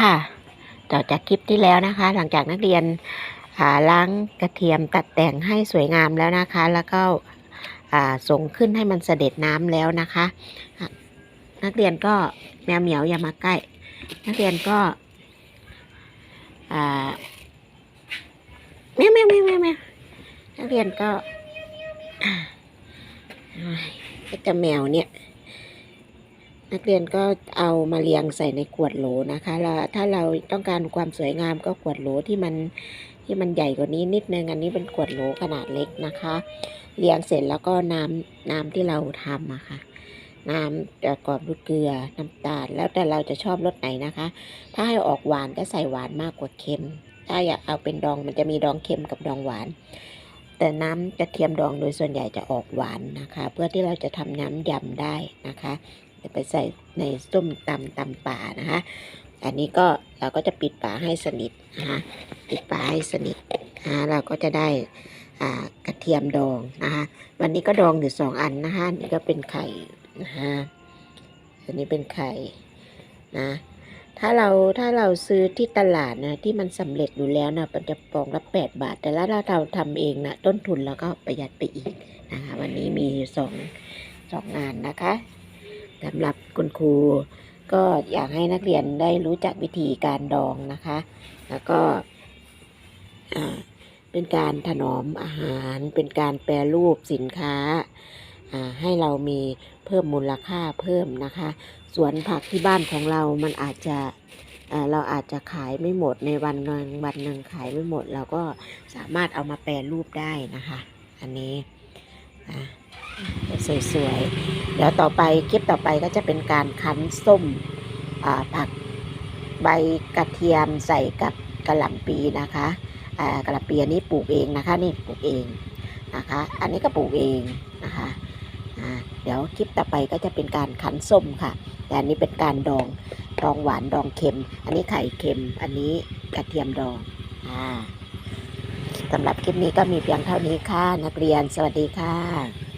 ค่ะ ต่อจากคลิปที่แล้วนะคะ หลังจากนักเรียนล้างกระเทียมตัดแต่งให้สวยงามแล้วนะคะ แล้วก็ส่งขึ้นให้มันเสด็จน้ำแล้วนะคะ นักเรียนก็แมวเหมียวอย่ามาใกล้ นักเรียนก็แมวแมวแมวแมวแมวนักเรียนก็ไอ้เจ้าแมวเนี่ย นักเรียนก็เอามาเรียงใส่ในขวดโหลนะคะแล้วถ้าเราต้องการความสวยงามก็ขวดโหลที่มันที่มันใหญ่กว่านี้นิดนึงอันนี้เป็นขวดโหลขนาดเล็กนะคะ เรียงเสร็จแล้วก็น้ำน้ำที่เราทำอะค่ะ น้ำประกอบด้วยเกลือน้ำตาล แล้วแต่เราจะชอบรสไหนนะคะ ถ้าให้ออกหวานก็ใส่หวานมากกว่าเค็ม ถ้าอยากเอาเป็นดองมันจะมีดองเค็มกับดองหวาน แต่น้ำกระเทียมดองโดยส่วนใหญ่จะออกหวานนะคะ เพื่อที่เราจะทำน้ำยำได้นะคะ จะไปใส่ในส้มตำตำป่านะคะ อันนี้ก็เราก็จะปิดฝาให้สนิทนะคะปิดฝาให้สนิทนะคะเราก็จะได้กระเทียมดองนะคะวันนี้ก็ดองอยู่สองอันนะคะนี่ก็เป็นไข่นะคะอันนี้เป็นไข่นะถ้าเราถ้าเราซื้อที่ตลาดนะที่มันสำเร็จอยู่แล้วนะมันจะฟองละแปดบาท แต่ถ้าเราทำเองนะต้นทุนเราก็ประหยัดไปอีกนะคะวันนี้มีสองสองงานนะคะ สำหรับคุณครูก็อยากให้นักเรียนได้รู้จักวิธีการดองนะคะ แล้วก็เป็นการถนอมอาหาร เป็นการแปรรูปสินค้า ให้เรามีเพิ่มมูลค่าเพิ่มนะคะ สวนผักที่บ้านของเรามันอาจจะเราอาจจะขายไม่หมดในวันหนึ่งวันหนึ่งขายไม่หมด เราก็สามารถเอามาแปรรูปได้นะคะ อันนี้อะ สวยๆ เดี๋ยวต่อไปคลิปต่อไปก็จะเป็นการคั้นส้มผักใบกระเทียมใส่กับกระหล่ำปีนะคะกระหล่ำปีอันนี้ปลูกเองนะคะนี่ปลูกเองนะคะ อันนี้ก็ปลูกเองนะคะเดี๋ยวคลิปต่อไปก็จะเป็นการคั้นส้มค่ะ แต่อันนี้เป็นการดองดองหวานดองเค็ม อันนี้ไข่เค็ม อันนี้กระเทียมดองอ่าสำหรับคลิปนี้ก็มีเพียงเท่านี้ค่ะ นักเรียนสวัสดีค่ะ